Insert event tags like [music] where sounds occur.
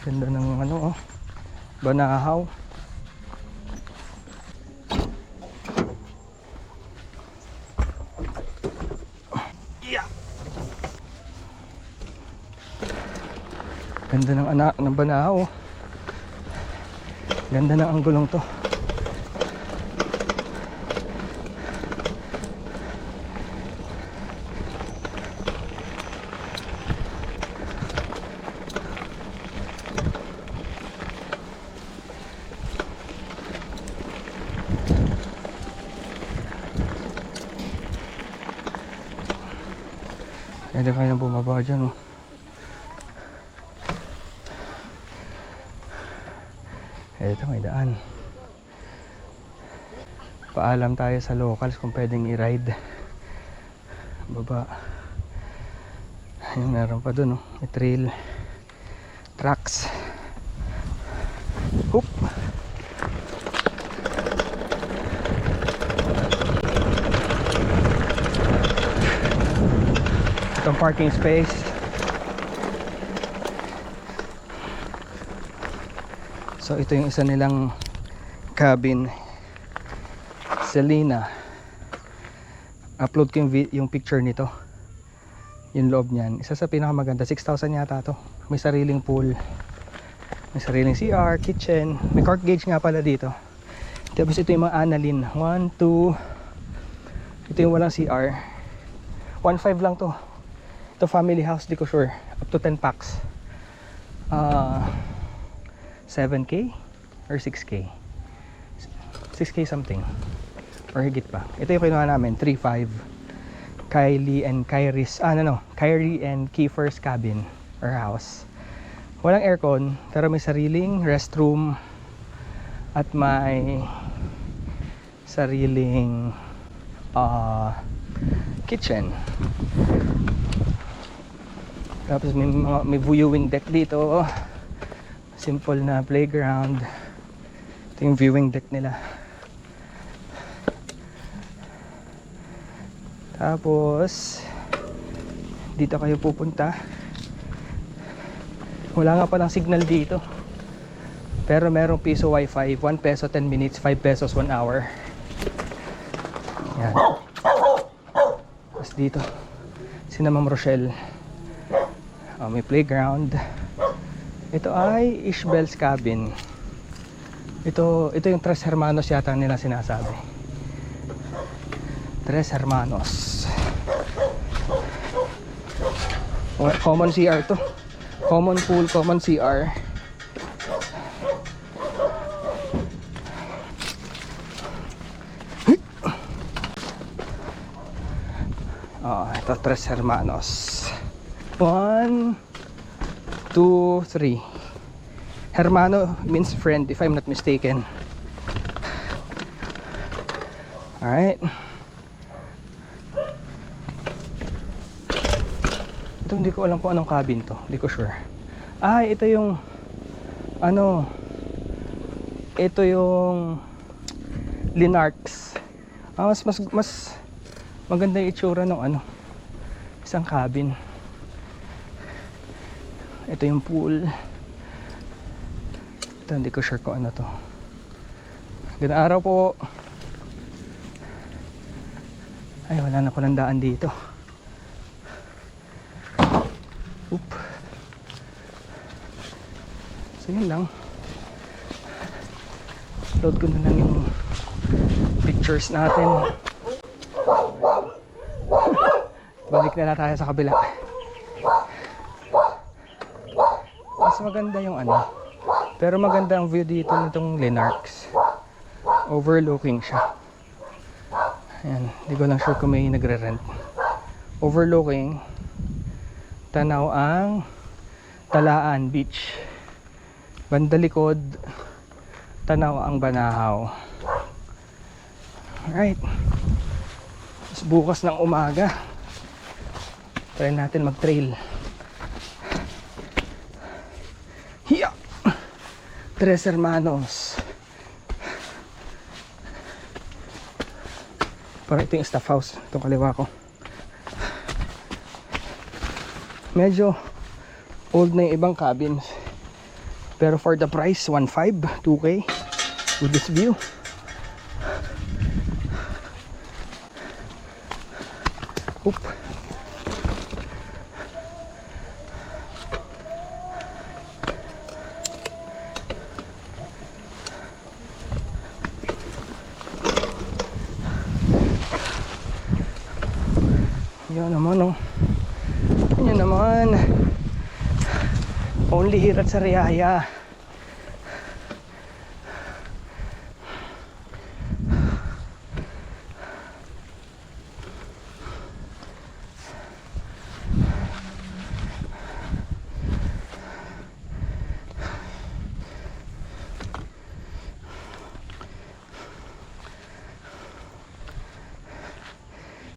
Ganda ng ano oh. Banahaw. Ganda ng anak ng banahaw. oh. Ganda ng anggulong to. Pwede kayo nang bumaba dyan oh. Ito may daan. Paalam tayo sa locals kung pwedeng i-ride. Baba. Ayun, meron pa dun oh. May trail. Tracks. Itong parking space. So ito yung isa nilang cabin. Selena. Upload ko yung, yung picture nito. Yung loob niyan. Isa sa pinakamaganda. 6,000 yata to. May sariling pool. May sariling CR, kitchen. May cork gauge nga pala dito. Tapos ito yung mga analin. 1, 2. Ito yung walang CR. 1.5 lang to. Ito family house, di ko sure. Up to 10 packs. Ah... 7k or 6k 6k something. Or higit pa. Ito yung kinuha namin 3.5 Kylie and Kyrie's ah no no. Kyrie and Kiefer's cabin or house. Walang aircon pero may sariling restroom at may sariling ah kitchen tapos may mga may viewing deck dito. Simple na playground. Ito yung viewing deck nila. Tapos dito kayo pupunta. Wala nga palang signal dito. Pero merong piso wifi. 1 peso 10 minutes. 5 pesos 1 hour. Yan. Tapos dito si Ma'am Rochelle oh, may playground ito ay Ishbel's Cabin. Ito, ito yung Tres Hermanos yata nila sinasabi. Tres Hermanos. Common CR to. Common pool, common CR. Oh, ito Tres Hermanos. One, two, three. Hermano means friend if I'm not mistaken. Alright. Ito hindi ko alam kung anong cabin to. Hindi ko sure. Ah, ito yung ano ito yung Linarks. Ah, mas mas mas maganda yung itsura ng ano isang cabin. Ito yung pool. Ito, hindi ko sure kung ano to. Ganda araw po. Ay, wala na palang daan dito. Oop. So, yun lang. Load ko na lang yung pictures natin. [laughs] Balik na lang tayo sa kabila. Maganda yung ano pero maganda ang view dito nitong Linarks overlooking siya. Ayan hindi ko lang sure kung may nagre-rent. Overlooking tanaw ang Talaan Beach. Banda likod tanaw ang Banahaw. Alright. Bukas ng umaga. Try natin mag trail Hiya! Tres hermanos. Parang ito yung staff house. Itong kaliwa ko. Medyo old na yung ibang cabins. Pero for the price, 1.5, 2K with this view. Oop. Yan naman oh. Yan naman. Only here at Sariaya.